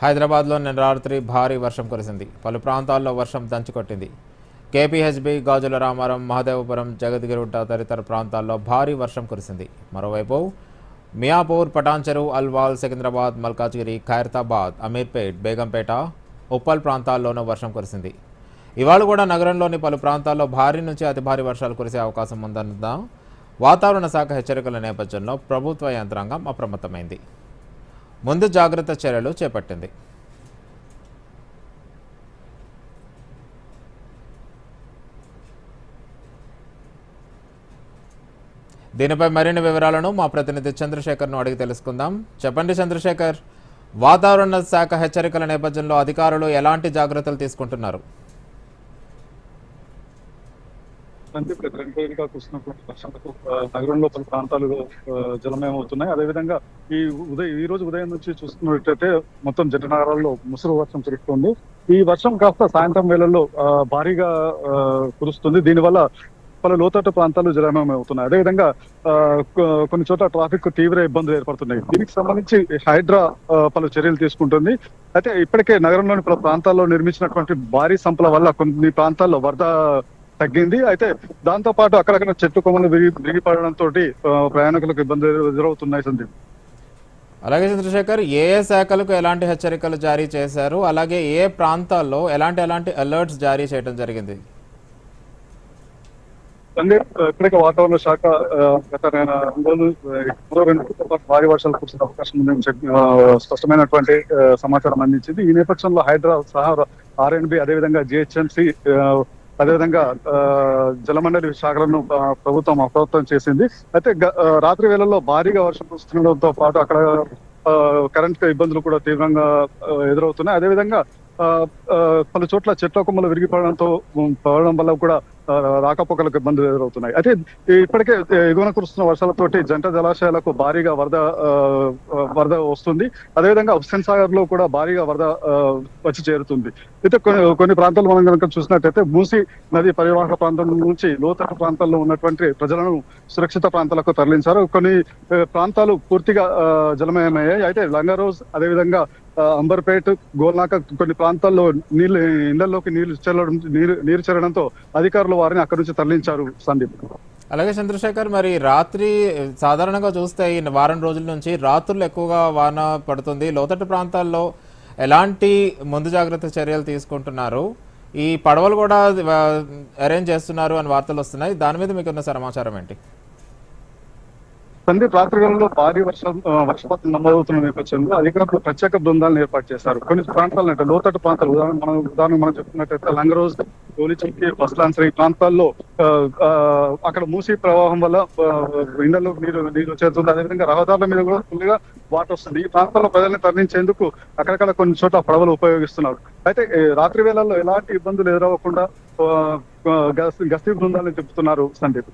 హైదరాబాద్లో నిన్న రాత్రి భారీ వర్షం కురిసింది. పలు ప్రాంతాల్లో వర్షం దంచుకొట్టింది కేపీహెచ్బి గాజుల రామారం మహదేవపురం జగద్గిరిగుట్ట తదితర ప్రాంతాల్లో భారీ వర్షం కురిసింది. మరోవైపు మియాపూర్ పటాన్చెరు అల్వాల్ సికింద్రాబాద్ మల్కాజ్గిరి ఖైరతాబాద్ అమీర్పేట్ బేగంపేట ఉప్పల్ ప్రాంతాల్లోనూ వర్షం కురిసింది. ఇవాళ కూడా నగరంలోని పలు ప్రాంతాల్లో భారీ నుంచి అతి భారీ వర్షాలు కురిసే అవకాశం ఉందన్న వాతావరణ శాఖ హెచ్చరికల నేపథ్యంలో ప్రభుత్వ యంత్రాంగం అప్రమత్తమైంది. ముందు జాగ్రత్త చర్యలు చేపట్టింది. దీనిపై మరిన్ని వివరాలను మా ప్రతినిధి చంద్రశేఖర్ను అడిగి తెలుసుకుందాం. చెప్పండి చంద్రశేఖర్ వాతావరణ శాఖ హెచ్చరికల నేపథ్యంలో అధికారులు ఎలాంటి జాగ్రత్తలు తీసుకుంటున్నారు? నుంచి ఇప్పుడు రెండు రోజులుగా కురిసినటువంటి వర్షాలకు నగరం నగరంలో పలు ప్రాంతాలు జలమయం అవుతున్నాయి అదేవిధంగా ఈ ఉదయం ఈ రోజు ఉదయం నుంచి చూస్తున్నట్టయితే మొత్తం జంట నగరాల్లో ముసురు వర్షం కురుస్తుంది. ఈ వర్షం కాస్త సాయంత్రం వేళల్లో భారీగా కురుస్తుంది. దీనివల్ల పలు లోతట్టు ప్రాంతాలు జలమయం అవుతున్నాయి అదేవిధంగా ఆ, కొన్ని చోట్ల ట్రాఫిక్ తీవ్ర ఇబ్బందులు ఏర్పడుతున్నాయి. దీనికి సంబంధించి హైడ్రా పలు చర్యలు తీసుకుంటుంది. అయితే ఇప్పటికే నగరంలోని పలు ప్రాంతాల్లో నిర్మించినటువంటి భారీ సంపల వల్ల కొన్ని ప్రాంతాల్లో వరద తగ్గింది. అయితే దాంతో పాటు అక్కడక్కడ చెట్టు కొమ్మలు విరిగి విరిగిపడడంతో ప్రయాణికులకు ఇబ్బందులు ఎదురవుతున్నాయి సందీప్. అలాగే చంద్రశేఖర్ ఏ ఏ శాఖలకు ఎలాంటి హెచ్చరికలు జారీ చేశారు? అలాగే ఏ ప్రాంతాల్లో ఎలాంటి ఎలాంటి అలర్ట్స్ జారీ చేయడం జరిగింది? సందీప్ ఇప్పటికే వాతావరణ శాఖ గత రెండు భారీ వర్షాలు కురిసే అవకాశం ఉందని స్పష్టమైనటువంటి సమాచారం అందించింది. ఈ నేపథ్యంలో హైదరాబాద్ సహా ఆర్ఎన్బి అదేవిధంగా జిహెచ్ఎంసి అదేవిధంగా ఆ, జలమండలి శాఖలను ప్రభుత్వం అప్రమత్తం చేసింది. అయితే రాత్రి వేళల్లో భారీగా వర్షం కురుస్తుండడంతో పాటు అక్కడ ఆ, కరెంట్ ఇబ్బందులు కూడా తీవ్రంగా ఎదురవుతున్నాయి. అదేవిధంగా ఆ, పలు చోట్ల చెట్ల కొమ్మలు విరిగిపడడంతో పడడం వల్ల కూడా రాకపోకలకు ఇబ్బందులు ఎదురవుతున్నాయి. అయితే ఇప్పటికే ఎగువన కురుస్తున్న వర్షాలతోటి జంట జలాశయాలకు భారీగా వరద ఆ, వరద వస్తుంది. అదేవిధంగా హుస్సేన్ సాగర్లో కూడా భారీగా వరద వచ్చి చేరుతుంది. అయితే కొన్ని కొన్ని ప్రాంతాలు మనం కనుక చూసినట్టయితే మూసి నది పరివాహక ప్రాంతం నుంచి లోతట్టు ప్రాంతాల్లో ఉన్నటువంటి ప్రజలను సురక్షిత ప్రాంతాలకు తరలించారు. కొన్ని ప్రాంతాలు పూర్తిగా ఆ, జలమయమయ్యాయి. అయితే లంగారోజ్ అదేవిధంగా అంబర్పేట్ గోల్నాక కొన్ని ప్రాంతాల్లో నీళ్ళు ఇళ్ళలోకి నీళ్ళు చెల్లడం నీరు నీరు చేరడంతో అధికారులు వారిని అక్కడి నుంచి తరలించారు సందీప్. అలాగే చంద్రశేఖర్ మరి రాత్రి సాధారణంగా చూస్తే ఈ వారం రోజుల నుంచి రాత్రులు ఎక్కువగా వాన పడుతుంది. లోతట్టు ప్రాంతాల్లో ఎలాంటి ముందు జాగ్రత్త చర్యలు తీసుకుంటున్నారు? ఈ పడవలు కూడా అరేంజ్ చేస్తున్నారు అని వార్తలు వస్తున్నాయి. దాని మీద మీకు ఉన్న సమాచారం ఏంటి? సందీప్ రాత్రికాలంలో భారీ వర్షం వర్షపాతం నమోదవుతున్న నేపథ్యంలో అధికారులు ప్రత్యేక బృందాలను ఏర్పాటు చేశారు. కొన్ని ప్రాంతాలు అంటే లోతట్టు ప్రాంతాలు ఉదాహరణ మనం ఉదాహరణ మనం చెప్పుకున్నట్టయితే లంగరోజ్ గోలిచంకి బస్లాన్సర్ ఈ ప్రాంతాల్లో ఆ, అక్కడ మూసి ప్రవాహం వల్ల ఆ, నీరు నీరు వచ్చేస్తుంది అదేవిధంగా రహదారుల మీద కూడా ఫుల్గా వాటర్ వస్తుంది. ఈ ప్రాంతాల్లో ప్రజల్ని తరలించేందుకు అక్కడక్కడ కొన్ని చోట్ల పడవలు ఉపయోగిస్తున్నారు. అయితే రాత్రి వేళల్లో ఎలాంటి ఇబ్బందులు ఎదురవ్వకుండా గస్తీ గస్తీ బృందాలను చెప్తున్నారు సందీప్.